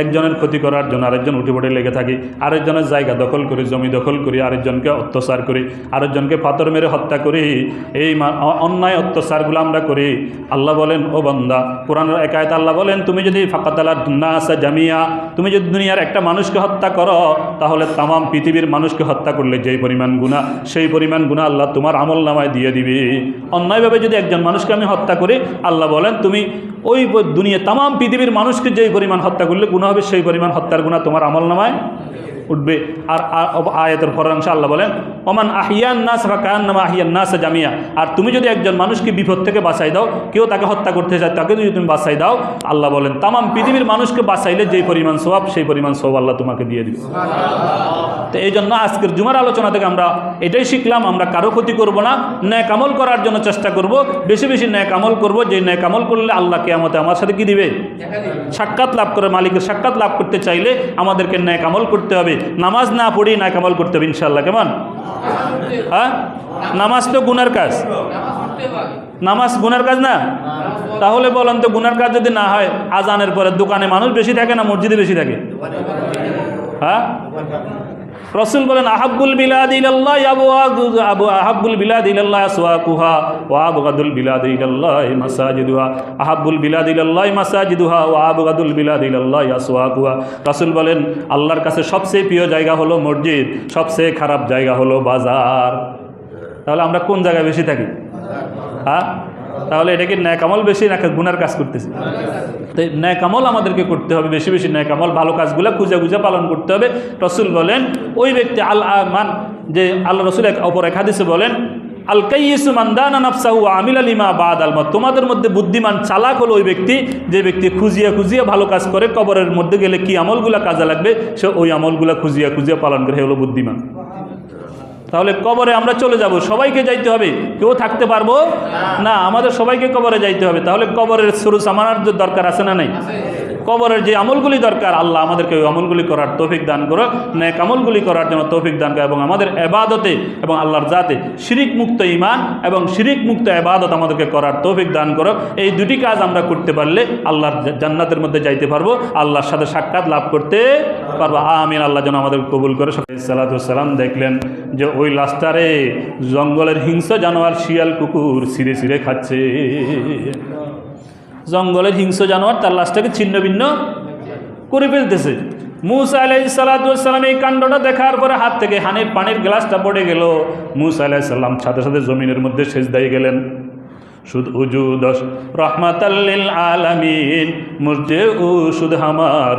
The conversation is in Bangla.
একজনের ক্ষতি করার জন্য আরেকজন উঠে পড়ে লেগে থাকি, আরেকজনের জায়গা দখল করি, জমি দখল করি, আরেকজনকে অত্যাচার করি, আরেকজনকে পাথর মেরে হত্যা করি, এই অন্যায় অত্যাচারগুলো আমরা করি। আল্লাহ বলেন, ও বন্দা, কোরআনের একায়ত আল্লাহ বলেন, তুমি যদি ফাঁকাতালা নাসা জামিয়া, তুমি যদি দুনিয়ার একটা মানুষকে হত্যা করো, তাহলে তামাম পৃথিবীর মানুষকে হত্যা করলে যেই পরিমাণ গুণা সেই পরিমাণ গুণা আল্লাহ তোমার আমল নামায় দিয়ে দিবে। অন্যায়ভাবে যদি একজন মানুষকে আমি হত্যা করি, আল্লাহ বলেন, তুমি ওই দুনিয়া তামাম পৃথিবীর মানুষকে যেই পরিমাণ হত্যা করলে গুণা হবে সেই পরিমাণ হত্যার গুণা তোমার আমল নামায় উঠবে। আর আয়াতের পরাংশ আল্লাহ বলেন, ওমান আহিয়ান নাস বা কায়ান নামা আহিয়ান নাস জামিয়া। আর তুমি যদি একজন মানুষকে বিপদ থেকে বাঁচাই দাও, কেউ তাকে হত্যা করতে চায়, তাকে যদি তুমি বাঁচাই দাও, আল্লাহ বলেন, তামাম পৃথিবীর মানুষকে বাঁচাইলে যেই পরিমাণ স্বভাব সেই পরিমাণ সোয়াব আল্লাহ তোমাকে দিয়ে দিবে। তো এই জন্য আজকের জুমার আলোচনা থেকে আমরা এটাই শিখলাম, আমরা কারও ক্ষতি করব না ন্যায় কামল করার জন্য চেষ্টা করব, বেশি বেশি ন্যায় কামল করব যে ন্যায় কামল করলে আল্লাহ কেয়ামতে আমার সাথে কি দিবে? সাক্ষাৎ লাভ করে, মালিকের সাক্ষাৎ লাভ করতে চাইলে আমাদেরকে ন্যায় কামল করতে হবে। নামাজ না পড়ি না কামাল করতে হবে ইনশাল্লাহ কেমন? হ্যাঁ? নামাজ তো গুনার কাজ। নামাজ গুনার কাজ না? তাহলে বলেন তো গুনার কাজ যদি না হয়, আজানের পরে দোকানে মানুষ বেশি থাকে না মসজিদে বেশি থাকে? হ্যাঁ? রসুল বলেন আহাবুল বিলাদ ইলাল্লাহ আবু আবু আহাবুল বিলাদ ইলাল্লাহ আসওয়াকুহা ওয়া আবগাদুল বিলাদ ইলাল্লাহ মাসাজিদুহা। আহাবুল বিলাদ ইলাল্লাহ মাসাজিদুহা, ওয়া আবগাদুল বিলাদ ইলাল্লাহ আসওয়াকুহা রাসূল বলেন, আল্লাহর কাছে সবচেয়ে প্রিয় জায়গা হলো মসজিদ, সবচেয়ে খারাপ জায়গা হলো বাজার। তাহলে আমরা কোন জায়গায় বেশি থাকি? হ্যাঁ? তাহলে এটা কি ন্যাকামল বেশি না গুনার কাজ করতেছি? তো এই ন্যাকামল আমাদেরকে করতে হবে, বেশি বেশি ন্যাকামল, ভালো কাজগুলো খুঁজে খুঁজে পালন করতে হবে। রসুল বলেন, ওই ব্যক্তি আল মান, যে আল্লাহ রসুল এক অপর এক হাদিসে বলেন, আল কাইসু মান্দানা নাফসাহু আমিল আলিমা বাদ আলমত তোমাদের মধ্যে বুদ্ধিমান চালাক হলো ওই ব্যক্তি, যে ব্যক্তি খুঁজিয়া খুঁজিয়া ভালো কাজ করে, কবরের মধ্যে গেলে কি আমলগুলা কাজে লাগবে, সে ওই আমলগুলা খুঁজিয়া খুঁজিয়া পালন করে হলো বুদ্ধিমান। তাহলে কবরে আমরা চলে যাব, সবাইকে যাইতে হবে, কেউ থাকতে পারব? না, আমাদের সবাইকে কবরে যাইতে হবে, তাহলে কবরের শুরু সামানার দরকার আছে না নাই? কবরের যে আমলগুলি দরকার, আল্লাহ আমাদেরকে ওই আমলগুলি করার তৌফিক দান করো ন্যাক আমলগুলি করার জন্য তৌফিক দান করো এবং আমাদের এবাদতে এবং আল্লাহর জাতে শিরিক মুক্ত ইমান এবং শিরিক মুক্ত এবাদত আমাদেরকে করার তৌফিক দান করো এই দুটি কাজ আমরা করতে পারলে আল্লাহর জান্নাতের মধ্যে যাইতে পারব, আল্লাহর সাথে সাক্ষাৎ লাভ করতে পারব আমিন, আল্লাহ যেন আমাদের কবুল করে। সালাতাম দেখলেন যে ওই লাস্টারে জঙ্গলের হিংস্র জানোয়ার শিয়াল কুকুর ছিঁড়ে ছিঁড়ে খাচ্ছে। জঙ্গলের হিংস্র জানোয়ার তার লাশটাকে ছিন্ন ভিন্ন করে ফেলতেছে। মুসা আলাই সালাতাম এই কাণ্ডটা দেখার পরে হাত থেকে হানির পানির গ্লাসটা পড়ে গেল। মুসা আলাই সাল্লাম সাথে সাথে জমিনের মধ্যে শেষ দিয়ে গেলেন। শুধু উজু দশ রহমাতাল্লিল আলামিন মুর্জে উ শুধু আমার